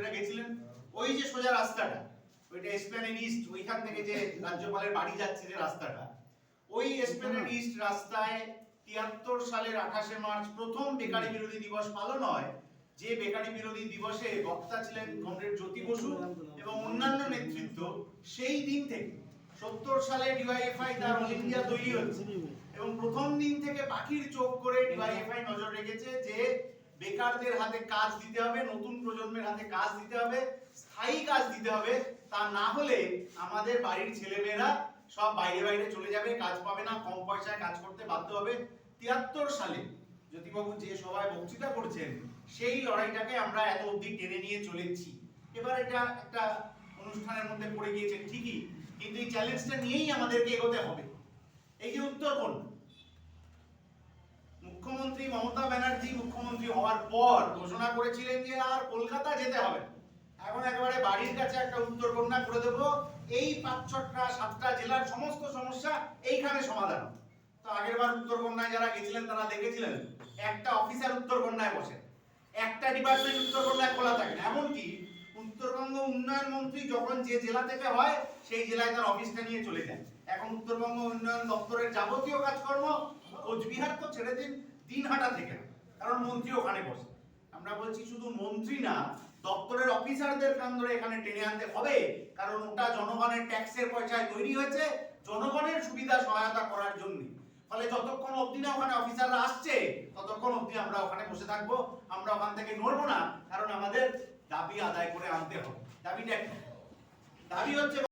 মন্ত্রীরা গেছিলেন ওই যে সোজা রাস্তাটা ওইটা এসপ্ল্যানেড ইস্ট ওইখান থেকে যে রাজ্যপালের বাড়ি যাচ্ছে যে রাস্তাটা ওই এসপ্ল্যানেড ইস্ট রাস্তায় তিয়াত্তর সালের আঠাশে মার্চ প্রথম বেকারি বিরোধী দিবস পালন হয়। যে বেকারি বিরোধী দিবসে বক্তা ছিলেন কমরেড জ্যোতি বসু এবং অন্যান্য নেতৃত্ব সেই দিন থেকে সত্তর সালে ডিওয়াইএফআই তার অল ইন্ডিয়া তৈরি হচ্ছে। এবং প্রথম দিন থেকে পাখির চোখ করে ডিওয়াইএফআই নজর রেখেছে যে বেকারদের হাতে কাজ দিতে হবে, নতুন প্রজন্মের হাতে কাজ দিতে হবে, স্থায়ী কাজ দিতে হবে, তা না হলে আমাদের বাড়ির ছেলেমেয়েরা সব বাইরে বাইরে চলে যাবে, কাজ পাবে না, কম পয়সায় কাজ করতে বাধ্য হবে। তিয়াত্তর সালে জ্যোতিবাবু যে সবাই বক্তৃতা করছেন, সেই লড়াইটাকে আমরা এত অবধি টেনে নিয়ে চলেছি। এবার এটা একটা অনুষ্ঠানের মধ্যে পড়ে গিয়েছে ঠিকই, কিন্তু এই চ্যালেঞ্জটা নিয়েই আমাদেরকে এগোতে হবে। এই যে উত্তরকন্যা মমতা ব্যানার্জি মুখ্যমন্ত্রী হওয়ার পর ঘোষণা করেছিলেন যে আর কলকাতা যেতে হবে এখন একেবারে বাড়ির কাছে একটা উত্তরকন্যা করে দেবো। এই পাঁচ ছটা, সাতটা জেলার সমস্ত সমস্যা এইখানে সমাধান। তো আগের বার যারা গেছিলেন তারা দেখেছিলেন, একটা অফিসার বসে। একটা ডিপার্টমেন্ট খোলা থাকে এমনকি উত্তরবঙ্গ উন্নয়ন মন্ত্রী যখন যে জেলা থেকে হয়, সেই জেলায় তার অফিসটা নিয়ে চলে যায়। এখন উত্তরবঙ্গ উন্নয়ন দপ্তরের যাবতীয় কাজকর্ম কোচবিহার তো ছেড়ে দিন দিনহাটা থেকে। কারণ মন্ত্রী ওখানে বসে আমরা বলছি শুধু মন্ত্রী না, দপ্তরের অফিসারদের কান ধরে এখানে টেনে আনতে হবে, কারণ ওটা জনগণের ট্যাক্সের পয়সায় তৈরি হয়েছে, জনগণের সুবিধা সহায়তা করার জন্য ফলে যতক্ষণ অবধি না ওখানে অফিসাররা আসছে, ততক্ষণ অবধি আমরা ওখানে বসে থাকব আমরা ওখান থেকে নড়বো না, কারণ আমাদের দাবি আদায় করে আনতে হবে দাবিটা? দাবি হচ্ছে